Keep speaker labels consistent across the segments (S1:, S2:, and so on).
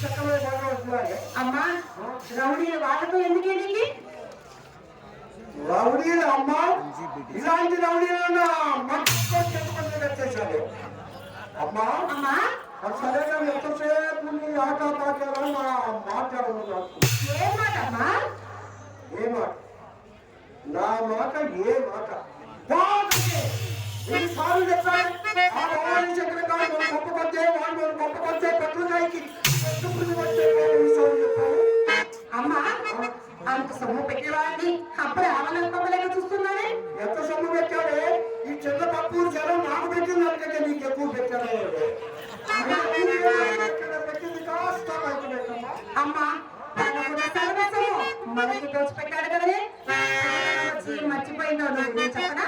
S1: చక్కమైన
S2: అమ్మా. రౌడీలు వాళ్ళతో ఎందుకే నీకు?
S1: రౌడీలు అమ్మ ఇలాంటి రౌడీలను మొత్తం చెప్పుకొని వచ్చేసాడు అమ్మా.
S2: అమ్మా.
S1: సరే కానీ ఎంతసేపు నీ ఆట పాటలు నా మాట్లాడదు నాకు
S2: ఏ మాట అమ్మా
S1: ఏ మాట? నా మాట ఏ మాట?
S2: అమ్మా అంత సొమ్ము పెట్టేవాడిని అప్పుడు ఆవలంపలేక చూస్తున్నానే
S1: ఎంత సొమ్ము పెట్టాడే ఈ చిన్న తక్కువ జనం నాకు పెట్టింది అందుకంటే నీకు ఎక్కువ పెట్టాడే
S2: అమ్మా మనకి దోచి పెట్టాడు మర్చిపోయిందో నువ్వు చెప్పనా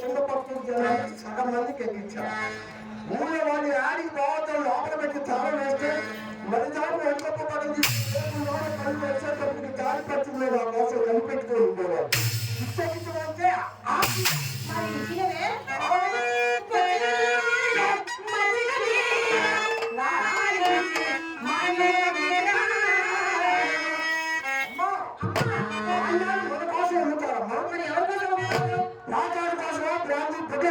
S1: పట్టు జనానికి సగం మందికి ఎక్కించారు మూల వాళ్ళు ఆడికి పోవద్దు లోపల పెట్టి తాళం వేస్తే మరి దాన్ని ఎంతప్ప పడింది. కళ్ళు వచ్చేటప్పటికి దారి పట్టింది ఆ కోసం కనిపెట్టుకుని ఉండేవారు ఇచ్చేకించమంటే ఆపి
S2: మరి ఇంటినే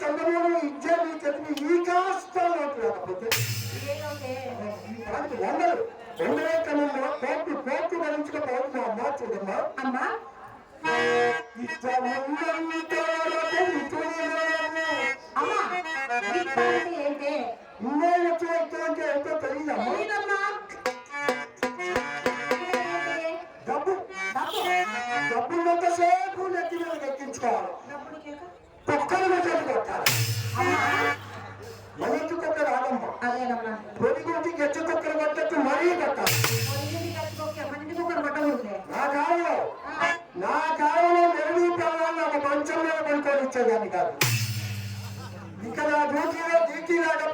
S1: చందమూడు ఇచ్చే మీ చెప్పి ఈ కాస్తాలు లేకపోతే? వందలు. వందలే క్రమంలో కోర్టు కోర్టు భరించకపోవచ్చు మా అమ్మ చూడమ్మా.
S2: అమ్మా. ఏంటి
S1: తెలియదమ్మా? డబ్బు. డబ్బున్నంతసేపు నెత్తి మీద పొడిగుంటి గెచ్చ కుక్కలు కొట్టచ్చు మరీ కొట్టాలి. నా కాలంలో నా కాలంలో మెరుగు పిల్లలు ఒక మంచం మీద పడుకొని ఇచ్చేదాన్ని కాదు. ఇక నా డ్యూటీలో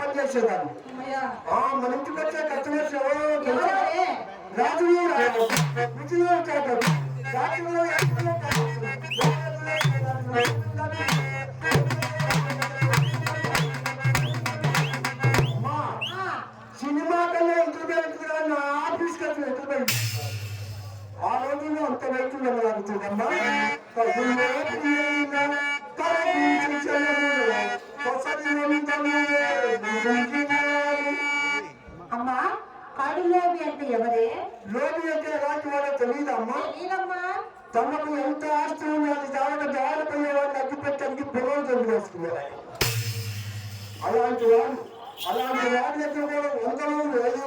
S1: పనిచేసేదాన్ని. మన ఇంటికి వచ్చే కస్టమర్స్ ఎవరో రాజులు విజులు కాదు రాజులు తమకు ఎంత ఆస్తి ఉన్నది దానిక జారిపోయే వాడిని అగ్గిపెట్టడానికి వేసుకున్నారు ఆయన. అలాంటి వాడు అలాంటి వాడి దగ్గర కూడా వందలు వేలు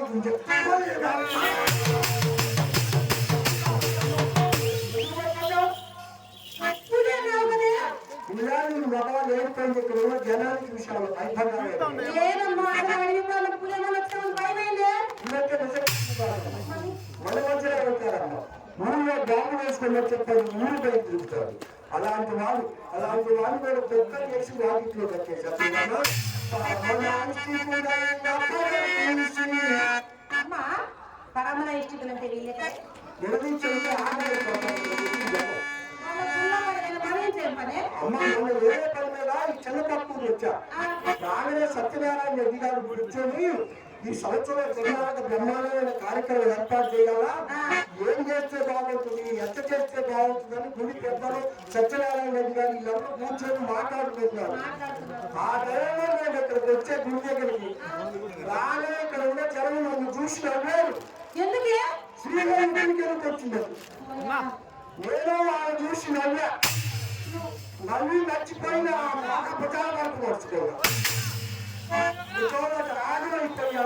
S1: మగవాళ్ళు ఇక్కడ ఉన్న జనానికి విషయాలు భయపడ్డా ఊళ్ళో బాంబు వేసుకుని చెప్పారు ఊరు పై తిరుగుతారు. అలాంటి వాడు అలాంటి వాడు కూడా పెద్ద చేసి వాటిలో కట్టేశారు.
S2: పరమల
S1: అమ్మ వేరే పని మీద ఈ చిన్నపప్పు వచ్చా. సత్యనారాయణ రెడ్డి గారు కూర్చొని ఈ సంవత్సరం బ్రహ్మాండమైన కార్యక్రమం ఏర్పాటు చేయాలా ఏం చేస్తే బాగుంటుంది? ఎంత చేస్తే బాగుంటుందని గుడి పెద్దలు సత్యనారాయణ రెడ్డి గారు వీళ్ళందరూ కూర్చొని మాట్లాడుకుంటున్నారు. ఆ టైంలో నేను ఇక్కడికి వచ్చే గుడి దగ్గరికి రాగానే ఇక్కడ ఉన్న జనం నన్ను చూసి నవ్వారు
S2: ఎందుకే?
S1: శ్రీగారి గుడికి వచ్చింది? నేను వాళ్ళు చూసి నవ్వా. నవ్వి మర్చిపోయిన పుట్టాల వరకు వస్తున్నాను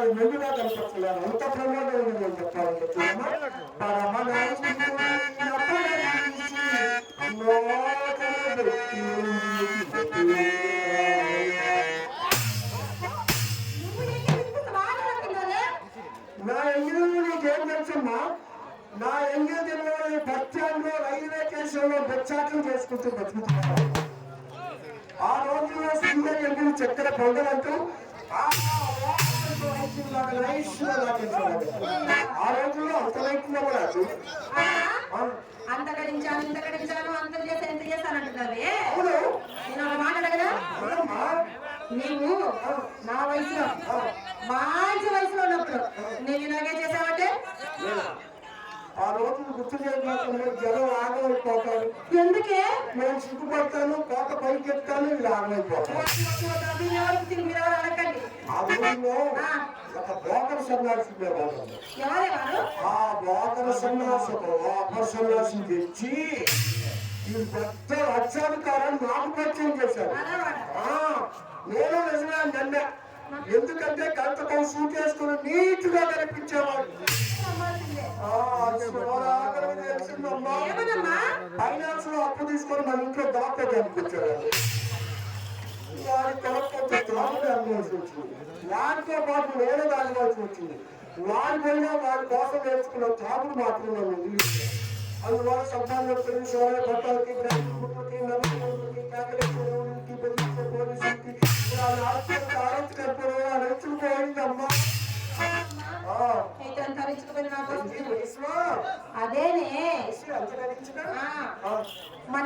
S1: ఆగిపోయాడు మెల్లుగా కనిపిస్తున్నాను. అంత ప్రమాదం ఉంది నేను
S2: నువ్వు నీకే వినిపిస్తే బాగా నచ్చిందనే
S1: నా ఎంగిల్ నీకేం తెలుసమ్మా నా ఎంగిల్ తెలియని బస్ రైల్వే స్టేషన్లో లో చేసుకుంటూ బతుకుతున్నాను ఆ రోజుల్లో సింగర్ ఎంగిల్ చక్కెర పొందలంటూ లాగా లాగేసేవాడు. ఆ రోజుల్లో అంత కూడా
S2: అమ్మా, అంత గడించాను ఇంత గడించాను అంత చేసి ఎంత చేశానంటున్నావే
S1: అవును
S2: నేను ఒక మాట అడగదా నీవు నా వయసులో మంచి వయసులో ఉన్నప్పుడు నేను ఇలాగే చేసావంటే
S1: ఆ రోజులు గుర్తు చేయకుండా జనం ఆగమైపోతారు
S2: ఎందుకే
S1: నేను సిగ్గుపడతాను కోట పైకి ఎత్తాను వీళ్ళు ఆగమైపోతాను ఆ రోజుల్లో ఒక బోకర ఆ బోకర సన్యాసి బోకర తెచ్చి ఈ పెద్ద లక్షాధికారాన్ని నాకు పరిచయం ఆ, నేను నిజమే నమ్మ. ఎందుకంటే గంటకం సూట్ వేసుకుని నీట్గా కనిపించేవాడు ఫైనాన్స్లో అప్పు తీసుకొని మన ఇంట్లో దాక్కోడానికి వచ్చాడు వాడితో పాటు నేను తాగవలసి వచ్చింది వాడి పోయినా వాడి కోసం నేర్చుకున్న తాగుడు మాత్రం నన్ను వదిలింది అందువల్ల పెళ్ళి సోదర భర్తలకి బ్రాహ్మణులకి నమ్మకాలకి కాకలకి బెదిరించే పోలీసులకి వాళ్ళ ఆత్మహత్య ఆరోగ్య కర్పూరం అరెచ్చుకుపోయింది అమ్మా ఆ,
S2: అయితే అంత రిచ్చుకుపోయిన నా కోసం
S1: ఈ వయసులో
S2: అదేనే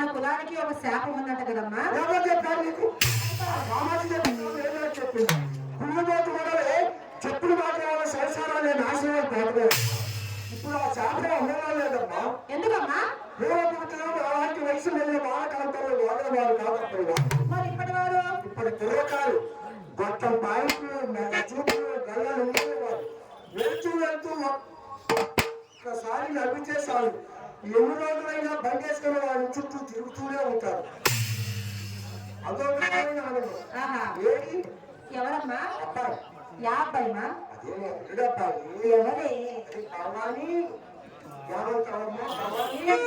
S2: మన కులానికి ఒక శాపం ఉన్నట్టు కదమ్మా.
S1: ఎవరు చెప్పారు నీకు? చెప్పింది పుల్లబోతు మొదలే చెప్పులు వల్ల సంసారాన్ని నాశనం అయిపోతుంది ఇప్పుడు ఆ శాపం ఉండడం లేదా లేదమ్మా.
S2: ఎందుకమ్మా?
S1: పూర్వపురుషులు అలాంటి వయసు వెళ్ళిన బాలకాంతలు వాడిన వారు కాదు అప్పుడు వారు.
S2: మరి ఇప్పటి వారు?
S1: ఇప్పుడు పూర్వకాలు మొత్తం పాయింట్లు చూపులు గల్లలు ఉండేవారు వెళ్తూ వెళ్తూ ఒక్కసారి నవ్వితే చాలు. ఎన్ని రోజులైనా బండేసుకుని వాళ్ళ చుట్టూ తిరుగుతూనే ఉంటారు. అదో విధమైన ఆనందం.
S2: ఆహా.
S1: ఏది?
S2: ఎవరమ్మా?
S1: అబ్బాయి.
S2: యా అబ్బాయిమా?
S1: అదే ఎక్కడబ్బాయి
S2: ఎవరే?
S1: అది భవాని. ఏమంటావమ్మా భవాని.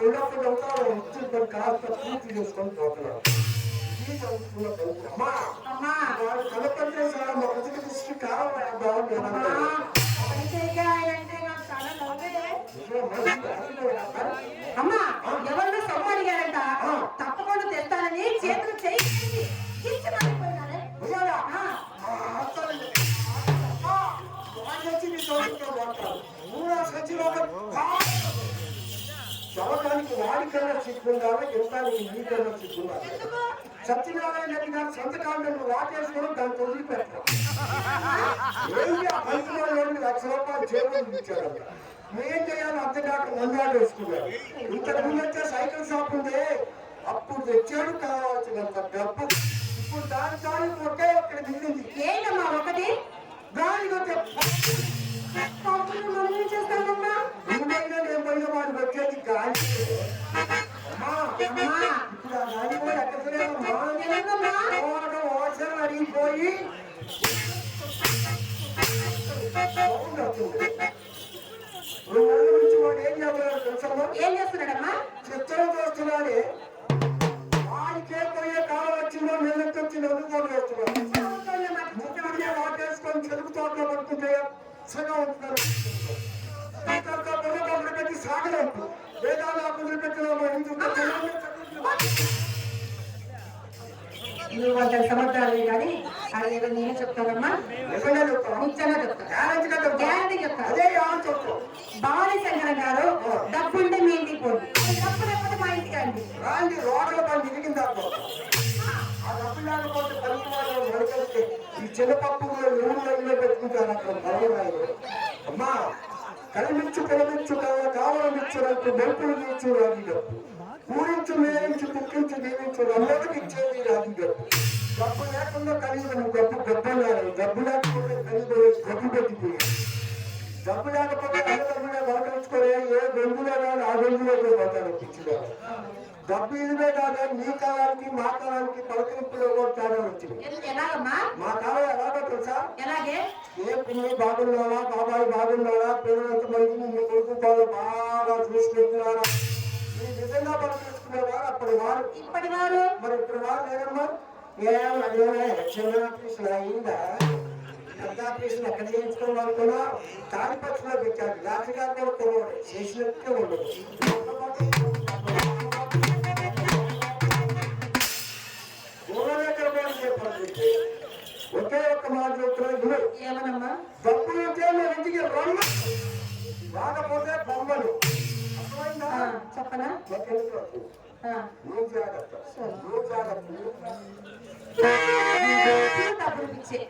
S1: మర్చిపోయి వాడు చిన్నప్పుడు కాస్త పూర్తి చేసుకొని పోతున్నాడు వాడు సార్ మా ప్రతికి దృష్టి కావాలి
S2: అమ్మా ఎవరినో సొమ్ము అడిగారంట తప్పకుండా తెస్తానని చేతులు చేయి
S1: వాడికన్నా సిగ్గుండాలి యువతానికి నీకన్నా సిగ్గుండాలి
S2: ఎందుకు?
S1: సత్యనారాయణ రెడ్డి గారు సంతకాలను వాటేసుకొని దాన్ని వదిలిపెట్టారు. ఏంటి ఆ పంచనాలు లక్ష రూపాయలు చేతులు ఇచ్చారంట. ఏం చేయాలో అంతకాక మందాడు వేసుకున్నారు. ఇంతకు ముందు వచ్చే సైకిల్ షాప్ ఉంది అప్పుడు తెచ్చాడు కావాల్సినంత డబ్బు. ఇప్పుడు దాని దాని ఒకే ఒక్కడి మిగిలింది.
S2: ఏంటమ్మా ఒకటి?
S1: దానికి
S2: నువ్వు కానీ అది ఏదో నేనే చెప్తానమ్మా.
S1: చెప్తాను చెప్తాను
S2: గ్యారంటీ చెప్తా.
S1: అదే యాన్ చెప్పు
S2: భవానీ శంకర గారు డబ్బుంటే మీ ఇంటికి పోండి. డబ్బు లేకపోతే మా ఇంటికి రండి.
S1: రాండి రోడ్ల పని తర్వాత ఆ డబ్బు లేకపోతే ఈ పప్పులు ఊళ్ళో ఇల్లు పెట్టుకుంటారు అక్కడ పర్వాలేదు అమ్మా కలిమిచ్చు కలిమిచ్చు కావలమిచ్చు నాకు బెంపులు తీర్చు రాజు డబ్బు ఊరించు మేరించు కుక్కించు దీవించు రమ్మకి ఇచ్చేది రాజు డబ్బు డబ్బు లేకుండా కలిగిన డబ్బు గొప్పన్నారు డబ్బు లేకపోతే కలిగి గబ్బు పెట్టిపోయాడు డబ్బు లేకపోతే అన్నదమ్ములే బతకరించుకోలే ఏ గొంతులో కానీ ఆ గొంతులోకి పోతాడు పిచ్చిగా డబ్బు ఇదివే కాదు నీ కాలానికి మా కాలానికి పలకరింపులో కూడా తేడా వచ్చింది
S2: ఎల్- ఎలాగమ్మా
S1: మా కాలం ఎలాగో తెలుసా
S2: ఎలాగే
S1: ఏ పిల్లి బాగున్నాడా బాబాయ్ బాగున్నాడా పిల్లలంత మంది మీ కొడుకు వాళ్ళు బాగా చూసుకుంటున్నారా ఈ నిజంగా పలకరించుకునేవారు అప్పుడు వారు?
S2: ఇప్పటి వారు?
S1: మరి ఇప్పుడు వారు లేదమ్మా ఏం అదేనా చిన్న ఆఫీసులు అయిందా? పెద్ద ఆఫీసులు ఎక్కడ చేయించుకోవాలి అనుకున్నా రాత్రి గారు కూడా కొనవాడు చేసినట్టే ఉండదు ఊళ్ళో ఎక్కడ మాకు
S2: ప్రజలు
S1: డబ్బులు ఉంటే మేము ఇంటికి రమ్మ. రాకపోతే బొమ్మలు
S2: చెప్పనా? డబ్బులు ఇచ్చే